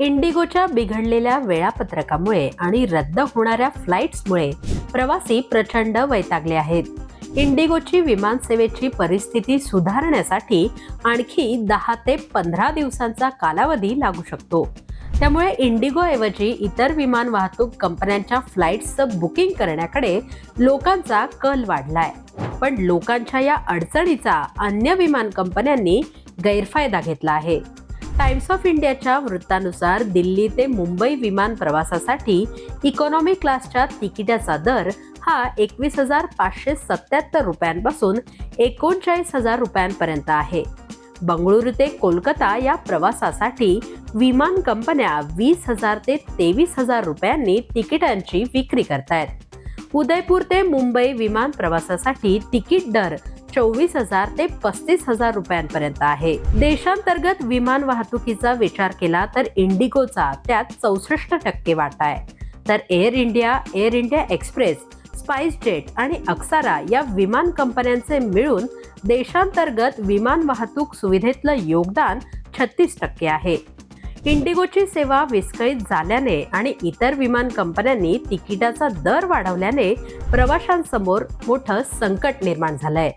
इंडिगोच्या बिघडलेल्या वेळापत्रकामुळे आणि रद्द होणाऱ्या फ्लाईट्समुळे प्रवासी प्रचंड वैतागले आहेत. इंडिगोची विमानसेवेची परिस्थिती सुधारण्यासाठी आणखी दहा ते पंधरा दिवसांचा कालावधी लागू शकतो. त्यामुळे इंडिगोऐवजी इतर विमान वाहतूक कंपन्यांच्या फ्लाईट्सचं बुकिंग करण्याकडे लोकांचा कल वाढलाय. पण लोकांच्या या अडचणीचा अन्य विमान कंपन्यांनी गैरफायदा घेतला आहे. टाइम्स ऑफ इंडियाच्या वृत्तानुसार दिल्ली ते मुंबई विमान प्रवासासाठी इकॉनॉमी क्लासच्या तिकिटाचा दर हा एकवीस हजार पाचशे सत्याहत्तर रुपयांपासून एकोणचाळीस हजार रुपयांपर्यंत आहे. बंगळुरू ते कोलकाता या प्रवासासाठी विमान कंपन्या वीस हजार ते तेवीस हजार रुपयांनी तिकिटांची विक्री करतायत. उदयपूर ते मुंबई विमान प्रवासासाठी तिकीट दर चोवीस हजार ते पस्तीस हजार रुपयांपर्यंत आहे. देशांतर्गत विमान वाहतुकीचा विचार केला तर इंडिगोचा त्यात चौसष्ट टक्के वाटा आहे. तर Air India Air India Express SpiceJet आणि अक्सारा या विमान कंपन्यांचे मिळून देशांतर्गत विमान वाहतूक सुविधेतलं योगदान छत्तीस टक्के आहे. इंडिगोची सेवा विस्कळीत झाल्याने आणि इतर विमान कंपन्यांनी तिकिटाचा दर वाढवल्याने प्रवाशांसमोर मोठं संकट निर्माण झालंय.